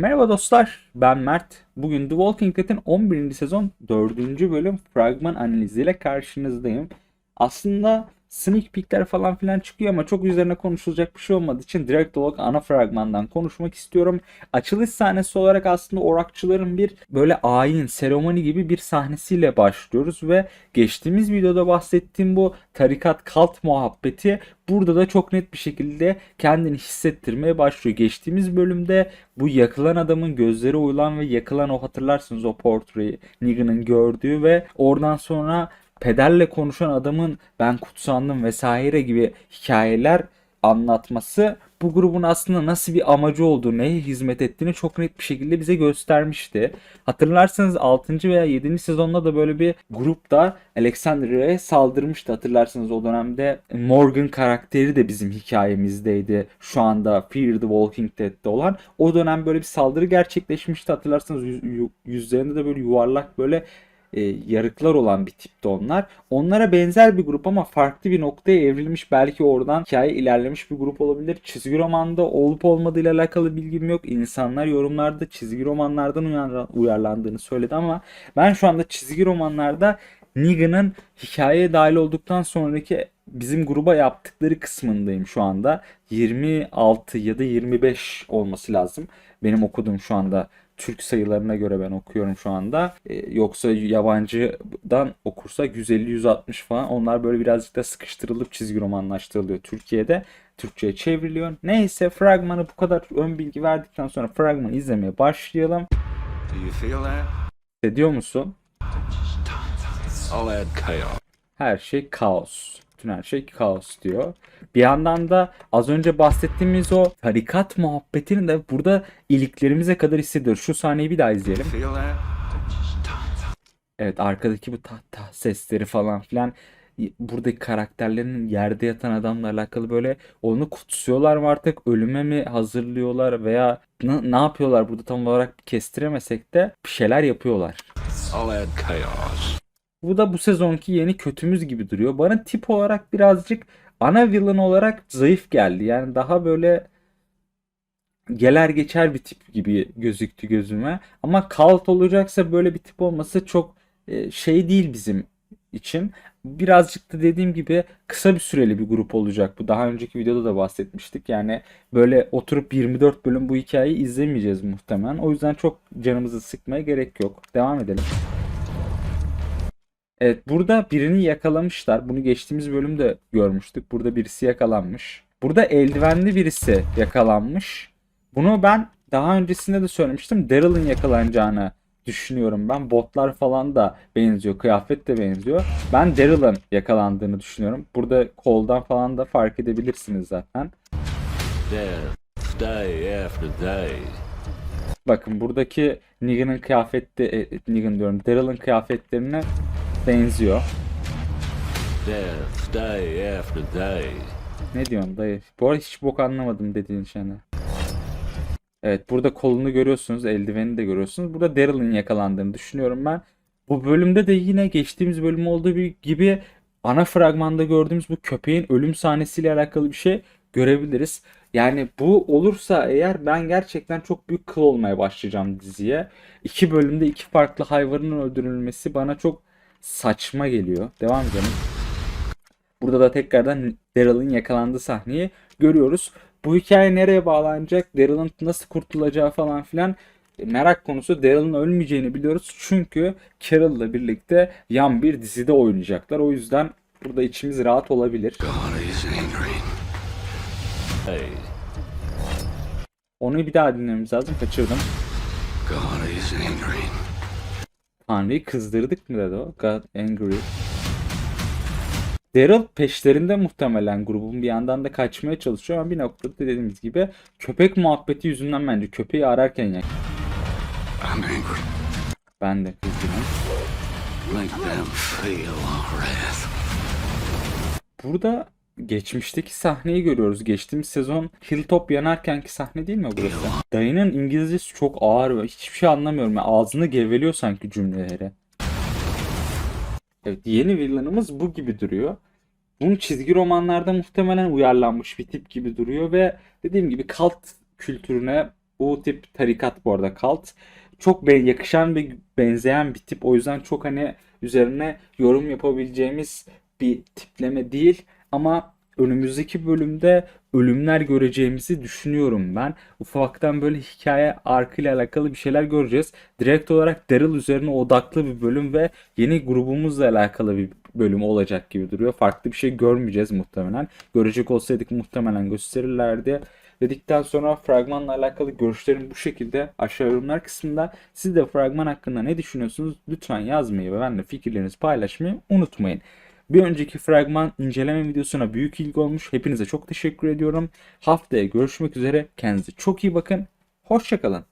Merhaba dostlar, ben Mert. Bugün The Walking Dead'in 11. sezon 4. bölüm fragman analiziyle karşınızdayım. Aslında sneak peekler falan filan çıkıyor ama çok üzerine konuşulacak bir şey olmadığı için direkt olarak ana fragmandan konuşmak istiyorum. Açılış sahnesi olarak aslında orakçıların bir böyle ayin, seremoni gibi bir sahnesiyle başlıyoruz ve geçtiğimiz videoda bahsettiğim bu tarikat kalt muhabbeti burada da çok net bir şekilde kendini hissettirmeye başlıyor. Geçtiğimiz bölümde bu yakılan adamın gözleri oyulan ve yakılan o hatırlarsınız o portreyi Negan'ın gördüğü ve oradan sonra pederle konuşan adamın ben kutsandım vesaire gibi hikayeler anlatması bu grubun aslında nasıl bir amacı olduğunu, neye hizmet ettiğini çok net bir şekilde bize göstermişti. Hatırlarsanız 6. veya 7. sezonda da böyle bir grup da Alexandria'ya saldırmıştı. Hatırlarsanız o dönemde Morgan karakteri de bizim hikayemizdeydi. Şu anda Fear the Walking Dead'de olan. O dönem böyle bir saldırı gerçekleşmişti. Hatırlarsanız yüzlerinde de böyle yuvarlak böyle e, yarıklar olan bir tipti onlar. Onlara benzer bir grup ama farklı bir noktaya evrilmiş. Belki oradan hikaye ilerlemiş bir grup olabilir. Çizgi romanda olup olmadığıyla alakalı bilgim yok. İnsanlar yorumlarda çizgi romanlardan uyar- uyarlandığını söyledi ama ben şu anda çizgi romanlarda Negan'ın hikayeye dahil olduktan sonraki bizim gruba yaptıkları kısmındayım şu anda. 26 ya da 25 olması lazım. Benim okuduğum şu anda Türk sayılarına göre ben okuyorum şu anda. Ee, yoksa yabancıdan okursak 150-160 falan. Onlar böyle birazcık da sıkıştırılıp çizgi romanlaştırılıyor Türkiye'de. Türkçe'ye çevriliyor. Neyse fragmanı bu kadar ön bilgi verdikten sonra fragmanı izlemeye başlayalım. Do you feel that? Hissediyor musun? Her şey kaos. Bütün her şey kaos diyor. Bir yandan da az önce bahsettiğimiz o tarikat muhabbetini de burada iliklerimize kadar hissediyoruz. Şu sahneyi bir daha izleyelim. Evet arkadaki bu tahta sesleri falan filan buradaki karakterlerin yerde yatan adamla alakalı böyle onu kutsuyorlar mı artık ölüme mi hazırlıyorlar veya ne, ne yapıyorlar burada tam olarak kestiremesek de bir şeyler yapıyorlar. Add chaos. Bu da bu sezonki yeni kötümüz gibi duruyor. Bana tip olarak birazcık ana villain olarak zayıf geldi. Yani daha böyle geler geçer bir tip gibi gözüktü gözüme. Ama kalt olacaksa böyle bir tip olması çok e, şey değil bizim için. Birazcık da dediğim gibi kısa bir süreli bir grup olacak bu. Daha önceki videoda da bahsetmiştik. Yani böyle oturup 24 bölüm bu hikayeyi izlemeyeceğiz muhtemelen. O yüzden çok canımızı sıkmaya gerek yok. Devam edelim. Evet burada birini yakalamışlar. Bunu geçtiğimiz bölümde görmüştük. Burada birisi yakalanmış. Burada eldivenli birisi yakalanmış. Bunu ben daha öncesinde de söylemiştim. Daryl'ın yakalanacağını düşünüyorum ben. Botlar falan da benziyor. Kıyafet de benziyor. Ben Daryl'ın yakalandığını düşünüyorum. Burada koldan falan da fark edebilirsiniz zaten. Death, day after day. Bakın buradaki Negan'ın kıyafeti, e, Negan diyorum, Daryl'ın kıyafetlerine benziyor. Death, day after day. Ne diyorsun dayı? Bu arada hiç bok anlamadım dediğin şeyini. Evet burada kolunu görüyorsunuz. Eldiveni de görüyorsunuz. Burada Daryl'ın yakalandığını düşünüyorum ben. Bu bölümde de yine geçtiğimiz bölüm olduğu gibi ana fragmanda gördüğümüz bu köpeğin ölüm sahnesiyle alakalı bir şey görebiliriz. Yani bu olursa eğer ben gerçekten çok büyük kıl olmaya başlayacağım diziye. İki bölümde iki farklı hayvanın öldürülmesi bana çok saçma geliyor. Devam edelim. Burada da tekrardan Daryl'ın yakalandığı sahneyi görüyoruz. Bu hikaye nereye bağlanacak? Daryl'ın nasıl kurtulacağı falan filan e, merak konusu. Daryl'ın ölmeyeceğini biliyoruz. Çünkü Carol'la birlikte yan bir dizide oynayacaklar. O yüzden burada içimiz rahat olabilir. Onu bir daha dinlememiz lazım. Kaçırdım. God is angry. Tanrı'yı kızdırdık mı dedi o? God angry. Daryl peşlerinde muhtemelen grubun bir yandan da kaçmaya çalışıyor ama bir noktada dediğimiz gibi köpek muhabbeti yüzünden bence köpeği ararken ya I'm angry. ben de kızgınım. Make them feel our wrath. Burada geçmişteki sahneyi görüyoruz. Geçtiğimiz sezon Hilltop yanarkenki sahne değil mi burası? Dayının İngilizcesi çok ağır ve hiçbir şey anlamıyorum. Yani ağzını geveliyor sanki cümleleri. Evet yeni villainımız bu gibi duruyor. Bunun çizgi romanlarda muhtemelen uyarlanmış bir tip gibi duruyor ve dediğim gibi kalt kültürüne Bu tip tarikat bu arada kalt. Çok yakışan ve benzeyen bir tip. O yüzden çok hani üzerine yorum yapabileceğimiz bir tipleme değil. Ama önümüzdeki bölümde ölümler göreceğimizi düşünüyorum ben. Ufaktan böyle hikaye arkıyla alakalı bir şeyler göreceğiz. Direkt olarak Daryl üzerine odaklı bir bölüm ve yeni grubumuzla alakalı bir bölüm olacak gibi duruyor. Farklı bir şey görmeyeceğiz muhtemelen. Görecek olsaydık muhtemelen gösterirlerdi. Dedikten sonra fragmanla alakalı görüşlerim bu şekilde aşağı yorumlar kısmında. Siz de fragman hakkında ne düşünüyorsunuz? Lütfen yazmayı ve benimle fikirlerinizi paylaşmayı unutmayın. Bir önceki fragman inceleme videosuna büyük ilgi olmuş. Hepinize çok teşekkür ediyorum. Haftaya görüşmek üzere. Kendinize çok iyi bakın. Hoşçakalın.